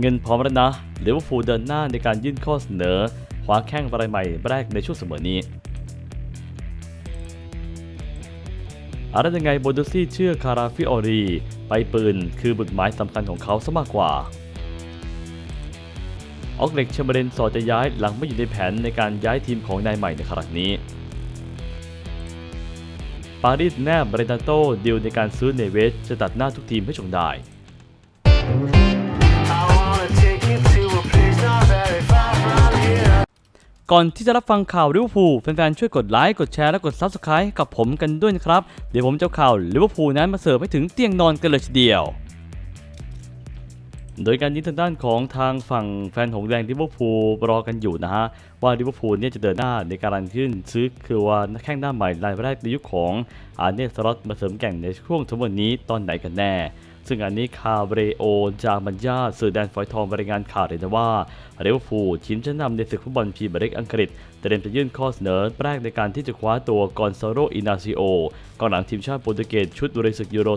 เงินพร้อมแล้วนะลิเวอร์พูลเดินหน้าในการยื่นข้อเสนอคว้าแข้งรายใหม่แรกในช่วงเสมอนี้อะไรยังไงโบดูซี่เชื่อคาราฟิโอรีไปปืนคือบุตรหมายสำคัญของเขาซะมากกว่า ออกเล็กเชมเบรนสอดจะย้ายหลังไม่อยู่ในแผนในการย้ายทีมของนายใหม่ในครั้งนี้ ปารีสแนบเบรนาโตดีลในการซื้อเนเวสจะตัดหน้าทุกทีมให้ชงได้ ก่อนที่จะรับฟังข่าวลิเวอร์พูลแฟนๆช่วยกดไลค์กดแชร์และกด Subscribe กับผมกันด้วยนะครับ เดี๋ยวผมจะข่าวลิเวอร์พูลนั้นมาเสิร์ฟให้ถึงเตียงนอนกันเลยทีเดียว โดยการนี้ทางด้านของทางฝั่งแฟนหงแดงลิเวอร์พูลรอกันอยู่นะฮะ ว่าลิเวอร์พูลเนี่ยจะเดินหน้าในการขึ้นซื้อคือว่าแข้งหน้าใหม่รายแรกในยุคของอาร์เนสล็อตมาเสริมแก่งในช่วงทั้งหมดนี้ตอนไหนกันแน่ ซึ่งอันนี้คาเบรโอจามันยาสื่อแดนฝอยทองบรายงานข่าวเลยนะว่าลิเวอร์พูลทีมชั้นนำในศึกฟุตบอลพรีเมียร์ลีกอังกฤษเตรียมจะยื่นข้อเสนอแรกในการที่จะคว้าตัวกอนซาโรอินาซิโอกองหลังทีมชาติโปรตุเกสชุดบริศึกยูโร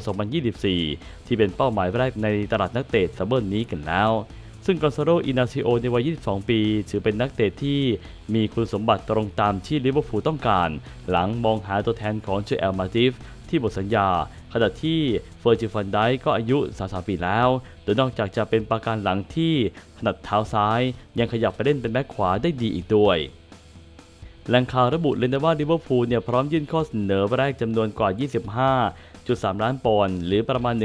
2024 ที่เป็นเป้าหมายแรกในตลาดนักเตะซัมเมอร์นี้กันแล้วซึ่งกอนซาโรอินาซิโอในวัย 22 ปี ถือเป็นนักเตะที่มีคุณสมบัติตรงตามที่ลิเวอร์พูลต้องการ หลังมองหาตัวแทนของเจอเอลมาติฟที่หมดสัญญา ขณะที่เฟอร์จิฟันไดก็อายุ 33 ปีแล้ว โดยนอกจากจะเป็นปราการหลังที่ถนัดเท้าซ้าย ยังขยับไปเล่นเป็นแบ็คขวาได้ดีอีกด้วยแหล่งข่าวระบุเลยนะว่าลิเวอร์พูลเนี่ยพร้อมยื่นข้อเสนอแรกจำนวนกว่า 25.3 ล้านปอนด์หรือประมาณ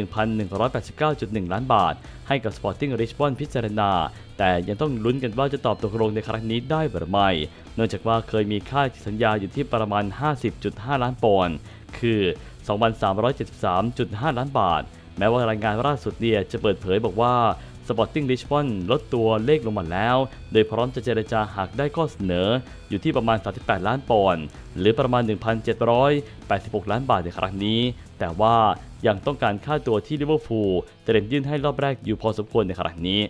1,189.1 ล้านบาท ให้กับ Sporting Lisbon พิจารณา แต่ยังต้องลุ้นกันว่าจะตอบตกลงในครั้งนี้ได้หรือไม่ เนื่องจากว่าเคยมีค่าสัญญาอยู่ที่ประมาณ 50.5 ล้านปอนด์คือ 2,373.5 ล้านบาท แม้ว่ารายงานล่าสุดเนี่ยจะเปิดเผยบอกว่าสปอร์ติ้งลิชบอนลดตัวเลขลงมาแล้ว โดยพร้อมจะเจรจาหากได้ข้อเสนอ อยู่ที่ประมาณ 38 ล้านปอนด์หรือประมาณ 1,786 ล้านบาทในครั้งนี้ แต่ว่ายังต้องการค่าตัวที่ลิเวอร์พูลเตรียมยื่นให้รอบแรกอยู่พอสมควรในครั้งนี้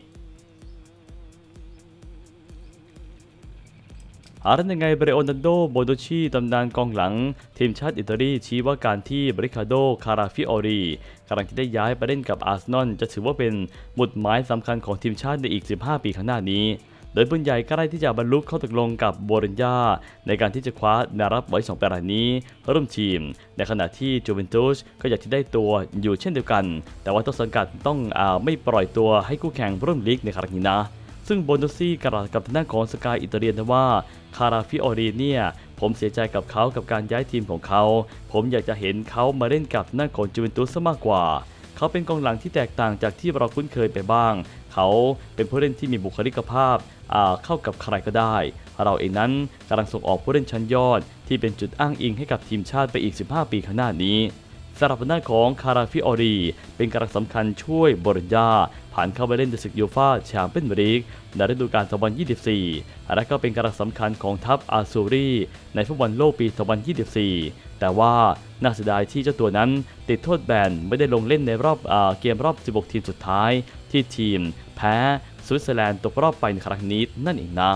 อารันยังไงเบรโอนันโดโบโดชีตำนานกองหลัง ทีมชาติอิตาลีชี้ว่าการที่บริคาโดคาราฟิโอรีกำลังที่ได้ย้ายไปเล่นกับอาร์เซนอลจะถือว่าเป็นหมุดหมายสำคัญของทีมชาติในอีก 15 ปีข้างหน้านี้ โดยปืนใหญ่ก็ได้ที่จะบรรลุเข้าตกลงกับโบรินญาในการที่จะคว้านวรับไว้ 2ปีรายนี้ร่วมทีม ในขณะที่จูเวนตุสก็อยากที่ได้ตัวอยู่เช่นเดียวกัน แต่ว่าต้นสังกัดต้องอไม่ปล่อยตัวให้คู่แข่งร่วมลีกในครั้งนี้นะ ซึ่งโบนัสซี่กล่าวกับทางด้านของสกายอิตาเลียนว่าคาราฟิโอรีเนี่ยผมเสียใจกับเขากับการย้ายทีมของเขา ผมอยากจะเห็นเขามาเล่นกับหน้าของจูเวนตุสมากกว่า เขาเป็นกองหลังที่แตกต่างจากที่เราคุ้นเคยไปบ้าง เขาเป็นผู้เล่นที่มีบุคลิกภาพเข้ากับใครก็ได้ เราเองนั้นกำลังส่งออกผู้เล่นชั้นยอด ที่เป็นจุดอ้างอิงให้กับทีมชาติไปอีก 15 ปีข้างหน้านี้ สำหรับหน้าของคาราฟิโอรีเป็นกำลังสำคัญช่วยบริญญา ผ่านเข้าไปเล่นในศึกยูฟ่าแชมเปี้ยนส์ลีกในฤดูกาล 2024 และก็เป็นกำลังสำคัญของทัพอาซูรีในฟุตบอลโลกปี 2024 แต่ว่าน่าเสียดายที่เจ้าตัวนั้นติดโทษแบนไม่ได้ลงเล่นในรอบอเกมรอบ 16 ทีมสุดท้ายที่ทีม แพ้สวิตเซอร์แลนด์ตกรอบไปในครั้งนี้นั่นเองนะ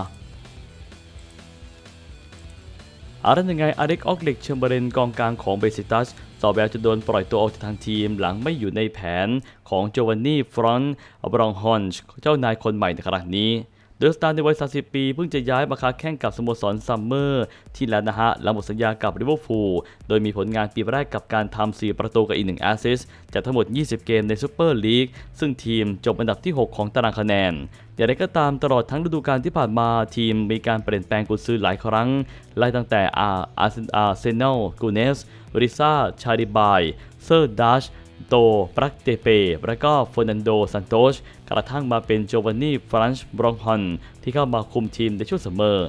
อารันยังไงอาเด็กออกเล็กเชมเบอร์เลนกองกลางของเบซิตัสสอบแวลจะโดนปล่อยตัวออกจากทางทีมหลังไม่อยู่ในแผนของโจวานนี่ฟรอนต์บรองฮอนช์เจ้านายคนใหม่ในครั้งนี้ เดอะสตาร์ในวัย 30 ปี เพิ่งจะย้ายมาค้าแข่งกับสโมสรซัมเมอร์ที่แล้วนะฮะหลังหมดสัญญากับลิเวอร์พูลโดยมีผลงานปีแรกกับการทำ 4 ประตูกับอีก 1 แอสซิสต์จากทั้งหมด 20 เกมในซูเปอร์ลีกซึ่งทีมจบอันดับที่ 6 ของตารางคะแนนอย่างไรก็ตามตลอดทั้งฤดูกาลที่ผ่านมาทีมมีการเปลี่ยนแปลงกุญซือหลายครั้ง ไล่ตั้งแต่อาอาอาเซนอลกูเนสริซาชาริบายเซอร์ดัช โตปรักเตเป และก็เฟอร์นันโดซันโตชกระทั่งมาเป็นโจวานนี่ฟรานช์บรองฮอนที่เข้ามาคุมทีมในช่วงเสมอ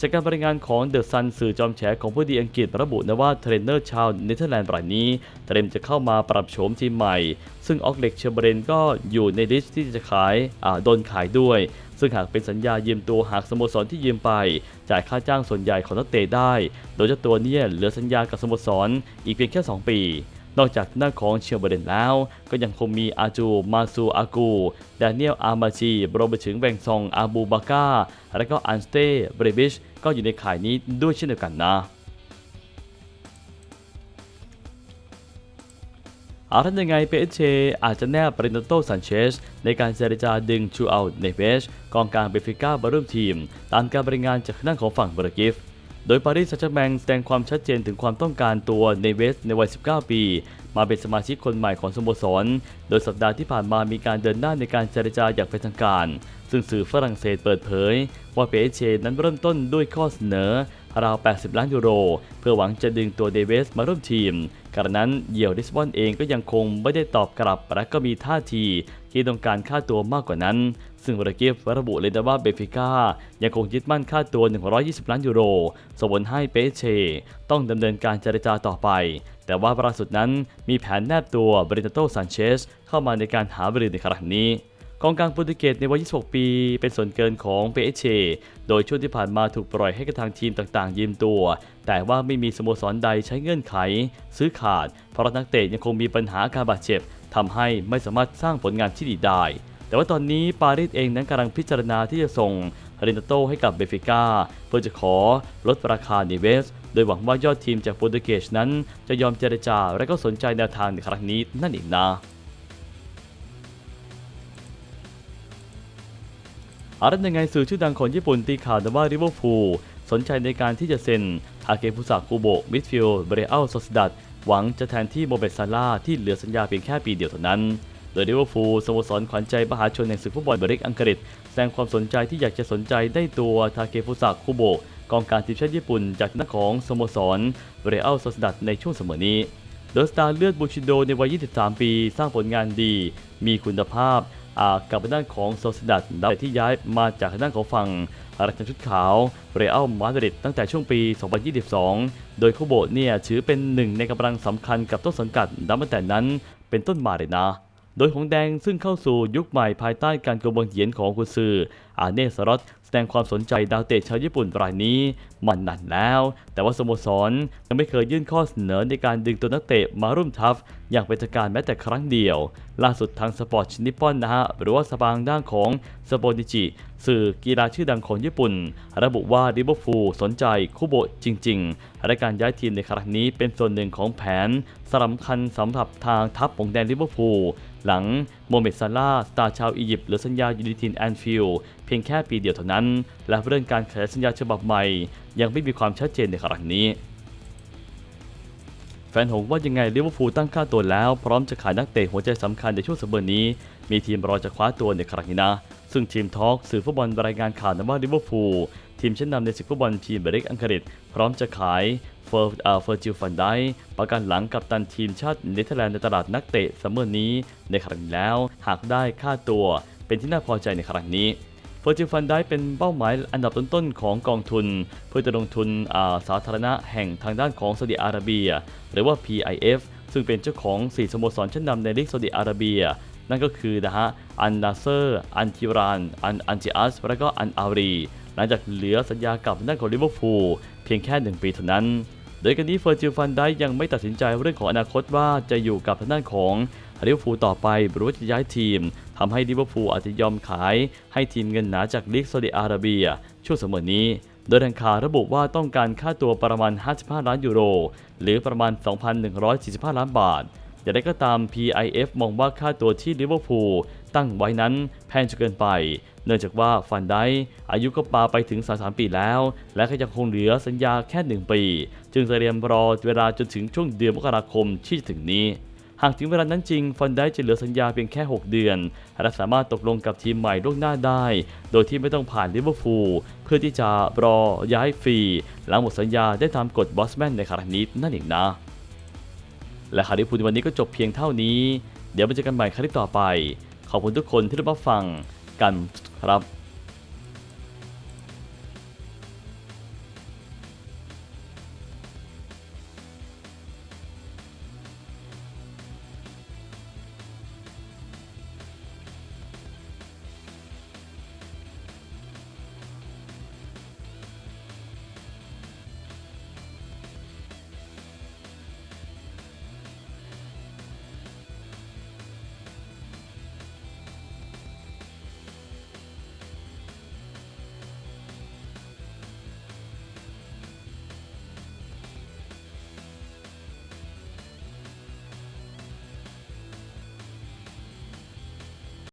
จากการรายงานของเดอะซันสื่อจอมแฉของผู้ดีอังกฤษระบุนะว่าเทรนเนอร์ชาวเนเธอร์แลนด์รายนี้ เตรียมจะเข้ามาปรับโฉมทีมใหม่ ซึ่งออกเล็กเชอร์เบรนก็อยู่ในลิสต์ที่จะขายอ่าโดนขายด้วย ซึ่งหากเป็นสัญญายืมตัวหากสโมสรที่ยืมไป จ่ายค่าจ้างส่วนใหญ่ของนักเตะได้ โดยเจ้าตัวเนี่ยเหลือสัญญากับสโมสรอีกเพียงแค่ 2 ปี นอกจากหน้าของเชียร์เบรนแล้ว ก็ยังคงมีอาจู มาซูอากูแดเนียลอามาจีรวมไปถึงแบงซองอาบูบาก้าและก็อันสเต้เบรบิชก็อยู่ในข่ายนี้ด้วยเช่นเดียวกันนะเอาท่านยังไงเปเชอาจจะแนบปรินโตซันเชสในการเจรจาดึงชูเอาเนเวชกองกลางเบฟิก้ามาร่มทีม ตามการบริงานจากทางด้านของฝั่งเบรกิฟ โดยปารีสแซงต์แชร์แมงแสดงความชัดเจนถึงความต้องการตัวเนเวสในวัย 19 ปี มาเป็นสมาชิกคนใหม่ของสโมสร โดยสัปดาห์ที่ผ่านมามีการเดินหน้าในการเจรจาอย่างเป็นทางการ ซึ่งสื่อฝรั่งเศสเปิดเผย ว่าเปเชนั้นเริ่มต้นด้วยข้อเสนอราว 80 ล้านยูโร เพื่อหวังจะดึงตัวเดเวสมาร่วมทีมกระนั้นเยี่ยวดิสบอนเองก็ยังคงไม่ได้ตอบกลับ และก็มีท่าทีที่ต้องการค่าตัวมากกว่านั้น ซึ่งบรากิฟระบุเลยนะว่าเบฟิก้ายังคงยึดมั่นค่าตัว 120 ล้านยูโรส่งผลให้เปเช ต้องดำเนินการเจรจาต่อไป แต่ว่าล่าสุดนั้นมีแผนแนบตัวบริตโตซันเชสเข้ามาในการหาบริในครั้งนี้กองกลางโปรตุเกสในวัย 26 ปี เป็นส่วนเกินของเปเช โดยช่วงที่ผ่านมาถูกปล่อยให้กับทางทีมต่างๆ ยืมตัว แต่ว่าไม่มีสโมสรใดใช้เงื่อนไข ซื้อขาด เพราะนักเตะยังคงมีปัญหาอาการบาดเจ็บทำให้ไม่สามารถสร้างผลงานที่ดีได้ แต่ว่าตอนนี้ปารีสเองนั้นกำลังพิจารณาที่จะส่งเรนโตให้กับเบฟิก้าเพื่อจะขอลดราคาเนเวส โดยหวังว่ายอดทีมจากโปรตุเกสนั้น จะยอมเจรจาและก็สนใจแนวทางในครั้งนี้นั่นเองนะอารันยังไงสื่อชื่อดังของญี่ปุ่นตีข่าวว่าริเวอร์พูลสนใจในการที่จะเซ็นทาเกฟุสะกูโบมิดฟิลด์เบรอัลซซิดัดหวังจะแทนที่โมเบตซาร่าที่เหลือสัญญาเพียงแค่ปีเดียวเท่านั้น ดยริเวอร์พูลสโมสรขวัญใจมหาชนแห่งศึกฟุตบอลเบริกอังกฤษแสดงความสนใจที่อยากจะสนใจได้ตัวทาเกฟุสะคุโบะกองกางทีมชาติญี่ปุ่นจากนักของสโมสรเรอัลโซซิดัดในช่วงเสมอนี้โดยสตาร์เลือดบูชิโดในวัย 23 ปี สร้างผลงานดี มีคุณภาพอากับด้านของโซซิดัดดาวที่ย้ายมาจากด้านของฝั่งรัชชุดขาว เรอัลมาดริดตั้งแต่ช่วงปี 2022 โดยคุโบเนี่ยถือเป็นหนึ่งในกำลังสำคัญกับต้นสังกัดนับตั้งแต่นั้นเป็นต้นมาเลยนะ โดยหงแดงซึ่งเข้าสู่ยุคใหม่ภายใต้การกำบังเหียนของกุซืออาเนสรอตแสดงความสนใจดาวเตะชาวญี่ปุ่นรายนี้มันนานแล้ว แต่ว่าสโมสรยังไม่เคยยื่นข้อเสนอในการดึงตัวนักเตะมาร่วมทัพ อย่างเป็นทางการแม้แต่ครั้งเดียว ล่าสุดทางสปอร์ตชินิปอนนะฮะ หรือว่าสปางด้านของสปอนิจิ สื่อกีฬาชื่อดังของญี่ปุ่น ระบุว่าริเวอร์พูลสนใจคุโบะจริง ๆ และการย้ายทีมในครั้งนี้เป็นส่วนหนึ่งของแผนสำคัญสำหรับทางทัพของแดนลิเวอร์พูล หลังโมเมดซาลาสตาร์ชาวอียิปต์เหลือสัญญายูนิทินแอนฟิลเพียงแค่ปีเดียวเท่านั้น และเรื่องการขยายสัญญาฉบับใหม่ ยังไม่มีความชัดเจนในครั้งนี้ แฟนหงว่ายังไงลิเวอร์พูลตั้งค่าตัวแล้ว พร้อมจะขายนักเตะหัวใจสำคัญในช่วงสัปดาห์นี้ มีทีมรอจะคว้าตัวในครั้งนี้นะ ซึ่งทีมทอล์กสื่อฟุตบอลรายงานข่าวนะว่าลิเวอร์พูลทีมชั้นนำในศึกฟุตบอลทีมเบริกอังกฤษ พร้อมจะขายเฟอร์เฟอร์จิลฟันได้ประกันหลังกับตันทีมชาติเนเธอร์แลนด์ในตลาดนักเตะซัมเมอร์นี้ในครั้งนี้แล้วหากได้ค่าตัวเป็นที่น่าพอใจในครั้งนี้เฟอร์จิลฟันได้เป็นเป้าหมายอันดับต้นๆของกองทุน เพื่อจะลงทุนาสาธารณะแห่งทางด้านของซาอุดิอาระเบีย หรือว่า PIF ซึ่งเป็นเจ้าของ 4 สโมสรชั้นนำในลีกซาอุดิอาระเบีย นั่นก็คือนะฮะอันนาเซอร์ อันทิราน อันอันจิอัสและก็อันอารี หลังจากเหลือสัญญากับด้านของลิเวอร์พูลเพียงแค่ 1 ปีเท่านั้น โดยกันนี้เฟอร์จิลฟันได้ยังไม่ตัดสินใจเรื่องของอนาคตว่าจะอยู่กับทางด้านของลิเวอร์พูลต่อไปหรือว่าจะย้ายทีมทำให้ลิเวอร์พูลอาจจะยอมขาย ให้ทีมเงินหนาจากลีกซาอุดิอาระเบีย ช่วงสมอนี้โดยทางข่าวระบุว่าต้องการค่าตัวประมาณ 55 ล้านยูโร หรือประมาณ 2,145 ล้านบาท อย่างไรก็ตาม PIF มองว่าค่าตัวที่ลิเวอร์พูลตั้งไว้นั้นแพงจนเกินไป เนื่องจากว่าฟันได้อายุก็ปาไปถึง 33 ปีแล้ว และก็ยังคงเหลือสัญญาแค่ 1 ปี จึงเตรียมรอเวลาจนถึงช่วงเดือนมกราคมที่จะถึงนี้ หากถึงเวลานั้นจริง ฟันได้จะเหลือสัญญาเพียงแค่ 6 เดือน และสามารถตกลงกับทีมใหม่ล่วงหน้าได้ โดยที่ไม่ต้องผ่านลิเวอร์พูลเพื่อที่จะรอย้ายฟรีหลังหมดสัญญาได้ตามกฎบอสแมนในครั้งนี้นั่นเองนะ และข่าวที่พูดในวันนี้ก็จบเพียงเท่านี้ เดี๋ยวมาเจอกันใหม่ครั้งต่อไป ขอบคุณทุกคนที่รับฟังกันครับ